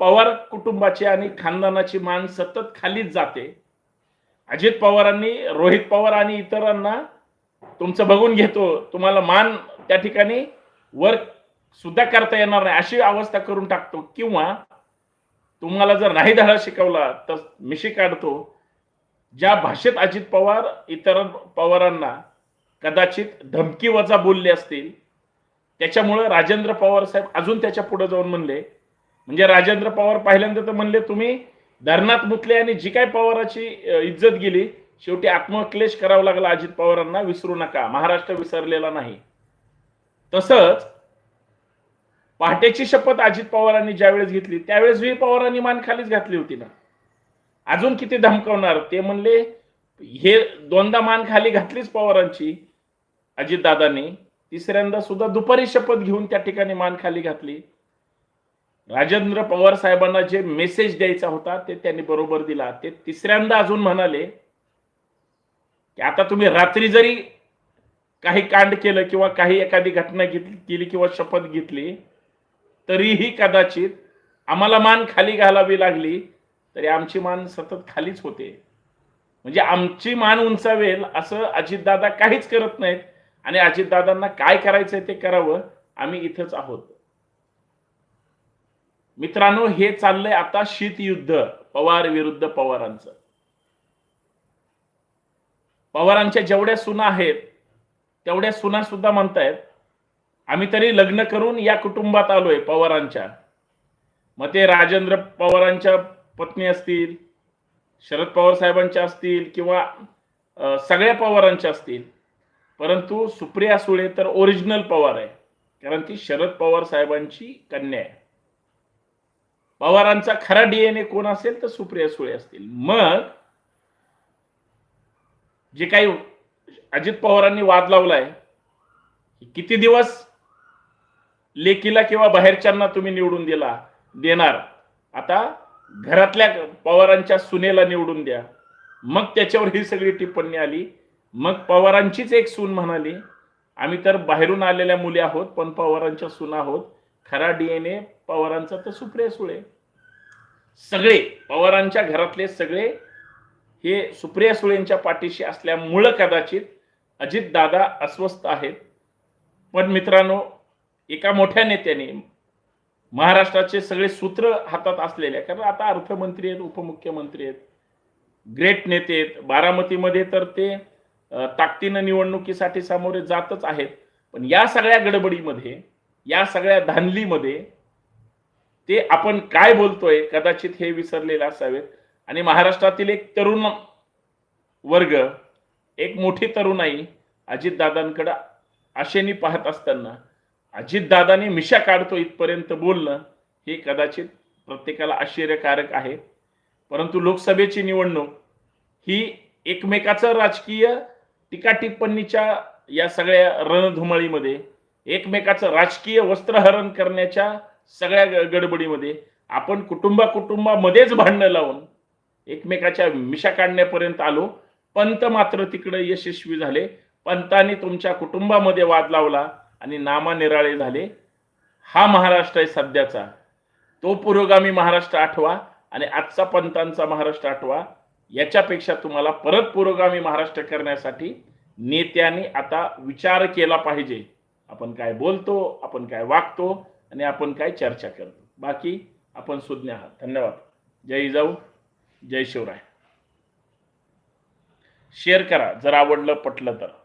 पवार कुटुंबाची आणि खानदानाची मान सतत खालीच जाते. अजित पवारांनी रोहित पवार आणि इतरांना तुमचं बघून घेतो तुम्हाला मान त्या ठिकाणी वर सुद्धा करता येणार नाही अशी अवस्था करून टाकतो. किंवा तुम्हाला जर नाही धडा शिकवला तर मिशी काढतो. ज्या भाषेत अजित पवार इतर पवारांना कदाचित धमकी वजा बोलले असतील त्याच्यामुळं राजेंद्र पवार साहेब अजून त्याच्या पुढे जाऊन म्हणले म्हणजे राजेंद्र पवार पहिल्यांदा तर म्हणले तुम्ही धरणात मुतले आणि जी काय पवाराची इज्जत गेली शेवटी आत्मक्लेश करावा लागला अजित पवारांना विसरू नका. महाराष्ट्र विसरलेला नाही. तसंच पहाटेची शपथ अजित पवारांनी ज्यावेळेस घेतली त्यावेळेस वी पवारांनी मान खालीच घातली होती ना. अजून किती धमकवणार? ते म्हणले हे दोनदा मान खाली घातलीच पवारांची अजितदादांनी. तिसऱ्यांदा सुद्धा दुपारी शपथ घेऊन त्या ठिकाणी मान खाली घातली. राजेंद्र पवार साहेबांना जे मेसेज द्यायचा होता ते त्यांनी बरोबर दिला. ते तिसऱ्यांदा अजून म्हणाले की आता तुम्ही रात्री जरी काही कांड केलं किंवा काही एखादी घटना घेतली केली किंवा शपथ घेतली तरीही कदाचित आम्हाला मान खाली घालावी लागली तरी आमची मान सतत खालीच होते. म्हणजे आमची मान उंचावेल असं अजितदादा काहीच करत नाहीत. आणि अजितदादांना काय करायचंय ते करावं आम्ही इथंच आहोत. मित्रांनो हे चाललंय आता शीतयुद्ध पवार विरुद्ध पवारांचं. पवारांच्या जेवढ्या सुना आहेत तेवढ्या सुना सुद्धा म्हणतायत आम्ही तरी लग्न करून या कुटुंबात आलोय पवारांच्या. मग ते राजेंद्र पवारांच्या पत्नी असतील शरद पवार साहेबांच्या असतील किंवा सगळ्या पवारांच्या असतील. परंतु सुप्रिया सुळे तर ओरिजिनल पवार आहे. कारण ती शरद पवार साहेबांची कन्या आहे. पवारांचा खरा डीएनए कोण असेल तर सुप्रिया सुळे असतील. मग जे काही अजित पवारांनी वाद लावलाय किती दिवस लेकीला किंवा बाहेरच्यांना तुम्ही निवडून दिला देणार? आता घरातल्या पवारांच्या सुनेला निवडून द्या. मग त्याच्यावर ही सगळी टिप्पणी आली. मग पवारांचीच एक सून म्हणाली आम्ही तर बाहेरून आलेल्या मुली आहोत पण पवारांच्या सुना आहोत. खरा डीएनए पवारांचा तर सुप्रिया सुळे. सगळे पवारांच्या घरातले सगळे हे सुप्रिया सुळेंच्या पाठीशी असल्यामुळं कदाचित अजित दादा अस्वस्थ आहेत. पण मित्रांनो एका मोठ्या नेत्याने महाराष्ट्राचे सगळे सूत्र हातात असलेले कारण आता अर्थमंत्री आहेत उपमुख्यमंत्री आहेत ग्रेट नेते आहेत. बारामतीमध्ये तर ते ताकदीनं निवडणुकीसाठी सामोरे जातच आहेत. पण या सगळ्या गडबडीमध्ये या सगळ्या धानलीमध्ये ते आपण काय बोलतोय कदाचित हे विसरलेले असावेत. आणि महाराष्ट्रातील एक तरुण वर्ग एक मोठी तरुणाई अजितदादांकडे आशेने पाहत असताना अजितदादांनी मिशा काढतो इथपर्यंत बोलणं हे कदाचित प्रत्येकाला आश्चर्यकारक आहे. परंतु लोकसभेची निवडणूक ही एकमेकाचं राजकीय टीका टिप्पणीच्या या सगळ्या रणधुमाळीमध्ये एकमेकाचं राजकीय वस्त्रहरण करण्याच्या सगळ्या गडबडीमध्ये आपण कुटुंबा कुटुंबामध्येच भांडणं लावून एकमेकाच्या मिशा काढण्यापर्यंत आलो. पंत मात्र तिकडे यशस्वी झाले. पंतांनी तुमच्या कुटुंबामध्ये वाद लावला आणि नामानिराळे झाले. हा महाराष्ट्र आहे सध्याचा. तो पुरोगामी महाराष्ट्र आठवा आणि आजचा पंतांचा महाराष्ट्र आठवा. याच्यापेक्षा तुम्हाला परत पुरोगामी महाराष्ट्र करण्यासाठी नेत्यांनी आता विचार केला पाहिजे. आपण काय बोलतो आपण काय वागतो आणि आपण काय चर्चा करतो. बाकी आपण सुज्ञ आहात. धन्यवाद. जय जाऊ जय शिवराय. शेअर करा. जर आवडलं पटलं तर.